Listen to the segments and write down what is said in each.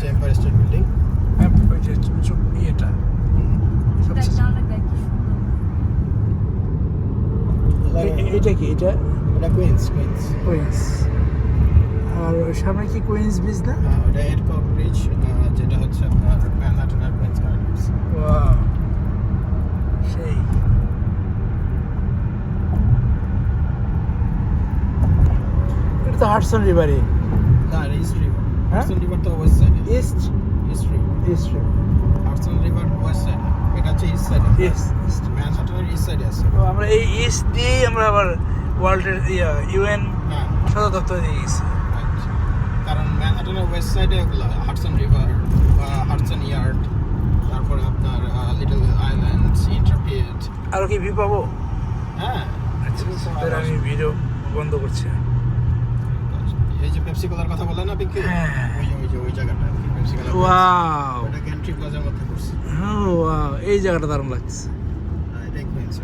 হচ্ছে empire state building হ্যাঁ, ওই যে ইয়েটা। এটা কি? এটা এটা কুইন্স কুইন্স কুইন্স আর সামনে কি কুইন্স বিচ না? ওটা এয়ারপোর্ট ব্রিজ যেটা হচ্ছে আপনার ম্যানহাটন আর কুইন্স কানেক্টস ওয়াও সেই। এটা তো হাডসন রিভারে না এটা রিভার হ্যাঁ? রিভার তো ওয়েস্ট সাইডে east east river east Hudson river west সাইডে এটা হচ্ছে ইস্ট সাইডে ইস্ট ইস্ট ম্যানহাটনের ইস্ট সাইডে আছে। তো আমরা এই ইস্ট দিয়েই আমরা আবার ওয়ার্ল্ডের ইউএন হ্যাঁ। সদর দপ্তরে দিয়ে গেছি। কারণ ম্যানহাটনের ওয়েস্ট সাইডে হাডসন রিভার বা হাডসন ইয়ার্ড তারপরে আপনার লিটল আইল্যান্ডস ইন্টারপিয়েট আরও কি ভিউ পাবো? হ্যাঁ। আচ্ছা আমি ভিডিও বন্ধ করছি। পেপসি কোলার কথা বললেন না পিঙ্কি হ্যাঁ। ওই যে ওই যে ওই জায়গাটা পেপসি কোলা ওয়াও ওটা গ্যান্ট্রি প্লাজার মধ্যে ও ওয়াও এই জায়গাটা দারুণ লাগছে। হ্যাঁ, কুইন্স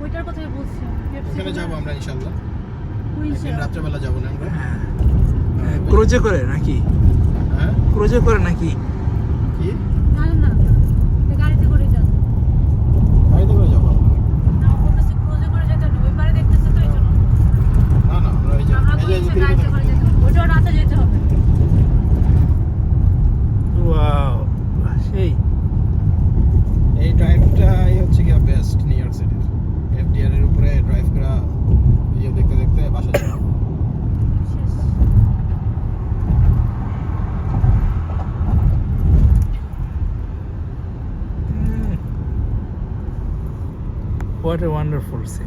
ওইটার কথাই বলছি ওখানে যাব আমরা ইনশাল্লাহ রাত্রেবেলা যাব না আমরা। হ্যাঁ। ক্রোজে করে নাকি? হ্যাঁ? ক্রোজে করে নাকি? কি? না না গাড়িতে করে যান গাড়িতে করে যাব না বলতেছে ক্রুজে করে যেতে হবে ওই পারে দেখতেছে তো না না আমরা ওই যে আমরা এই যে- এই যে ওইটাও রাতে যেতে হবে। ওয়াও সেই। এই ড্রাইভটাই হচ্ছে গিয়ে বেস্ট নিউ ইয়র্ক সিটির এফডিআর এর উপরে ড্রাইভ করা ইয়ে দেখতে দেখতে বাসা শেষ হোয়াট এ ওয়ান্ডারফুল সি